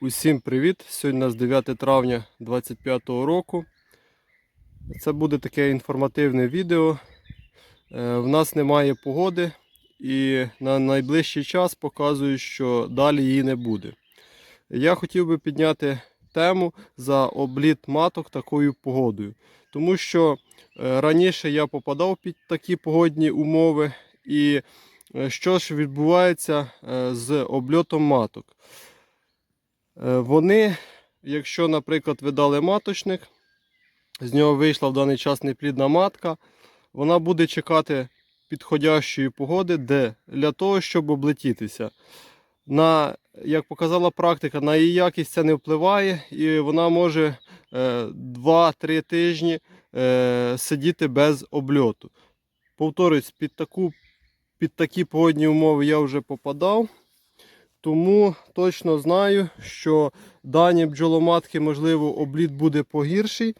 Усім привіт! Сьогодні у нас 9 травня 2025 року. Це буде таке інформативне відео. Е, В нас немає погоди і на найближчий час показую, що далі її не буде. Я хотів би підняти тему за обліт маток такою погодою. Тому що е, раніше я попадав під такі погодні умови. І е, що ж відбувається з обльотом маток? Е, Вони, якщо, наприклад, ви дали маточник, з нього вийшла в даний час неплідна матка, вона буде чекати підходящої погоди де, для того, щоб облетітися. На, як показала практика, на її якість це не впливає, і вона може е, 2-3 тижні е, сидіти без обльоту. Повторюсь, під, таку, під такі погодні умови я вже попадав. Тому точно знаю, що дані бджоломатки, можливо, обліт буде погірший,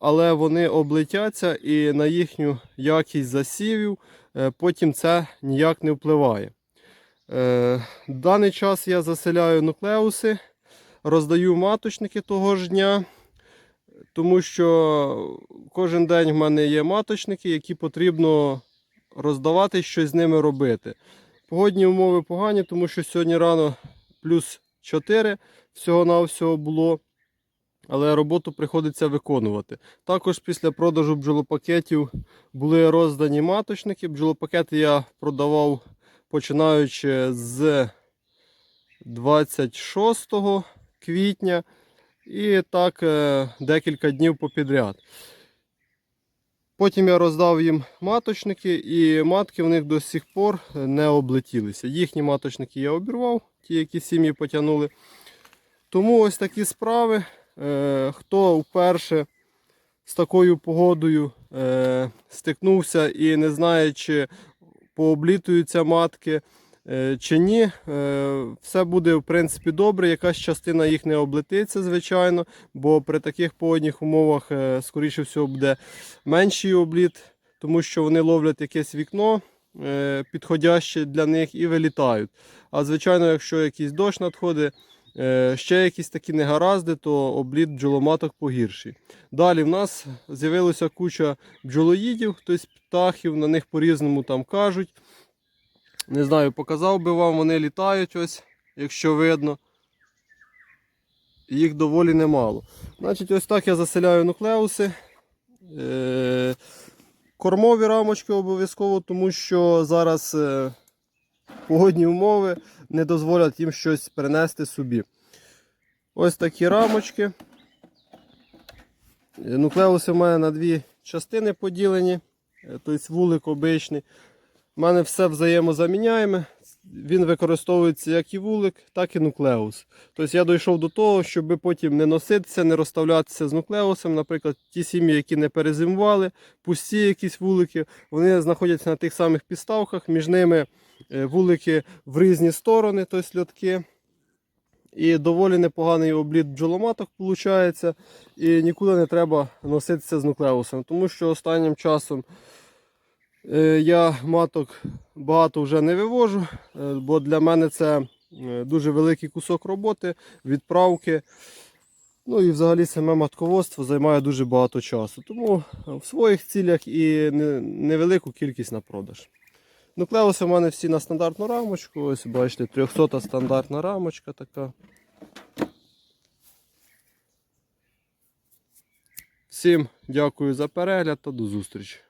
але вони облетяться і на їхню якість засівів е, потім це ніяк не впливає. Е, Даний час я заселяю нуклеуси, роздаю маточники того ж дня, тому що кожен день в мене є маточники, які потрібно роздавати, щось з ними робити. Погодні умови погані, тому що сьогодні рано плюс 4 всього-навсього було. Але роботу приходиться виконувати. Також після продажу бджолопакетів були роздані маточники. Бджолопакети я продавав починаючи з 26 квітня і так е, декілька днів попідряд. Потім я роздав їм маточники, і матки в них до сих пор не облетілися. Їхні маточники я обірвав, ті, які сім'ї потягнули. Тому ось такі справи. Е, Хто вперше з такою погодою е, стикнувся і не знає, чи пооблітуються матки чи ні, е, все буде в принципі добре. Якась частина їх не облетиться, звичайно, бо при таких погодних умовах, е, скоріше всього, буде менший обліт, тому що вони ловлять якесь вікно е, підходяще для них і вилітають. А звичайно, якщо якийсь дощ надходить, е, ще якісь такі негаразди, то обліт бджоломаток погірший. Далі в нас з'явилася куча бджолоїдів, тобто птахів, на них по-різному там кажуть. Не знаю, показав би вам, вони літають ось, якщо видно. Їх доволі немало. Значить, ось так я заселяю нуклеуси. Е, Кормові рамочки обов'язково, тому що зараз е, погодні умови не дозволять їм щось перенести собі. Ось такі рамочки. Е, Нуклеуси в мене на дві частини поділені, тобто вулик обичний. У мене все взаємозаміняємо. Він використовується як і вулик, так і нуклеус. Тобто я дійшов до того, щоб потім не носитися, не розставлятися з нуклеусом. Наприклад, ті сім'ї, які не перезимували, пусті якісь вулики, вони знаходяться на тих самих підставках, між ними е, вулики в різні сторони, тобто льотки. І доволі непоганий обліт бджоломаток виходить. І нікуди не треба носитися з нуклеусом. Тому що останнім часом я маток багато вже не вивожу, е, бо для мене це е, дуже великий кусок роботи, відправки. Ну і взагалі саме матководство займає дуже багато часу. Тому в своїх цілях і невелику кількість на продаж. Нуклеуси в мене всі на стандартну рамочку. Ось бачите, 300 стандартна рамочка така. Всім дякую за перегляд та до зустрічі.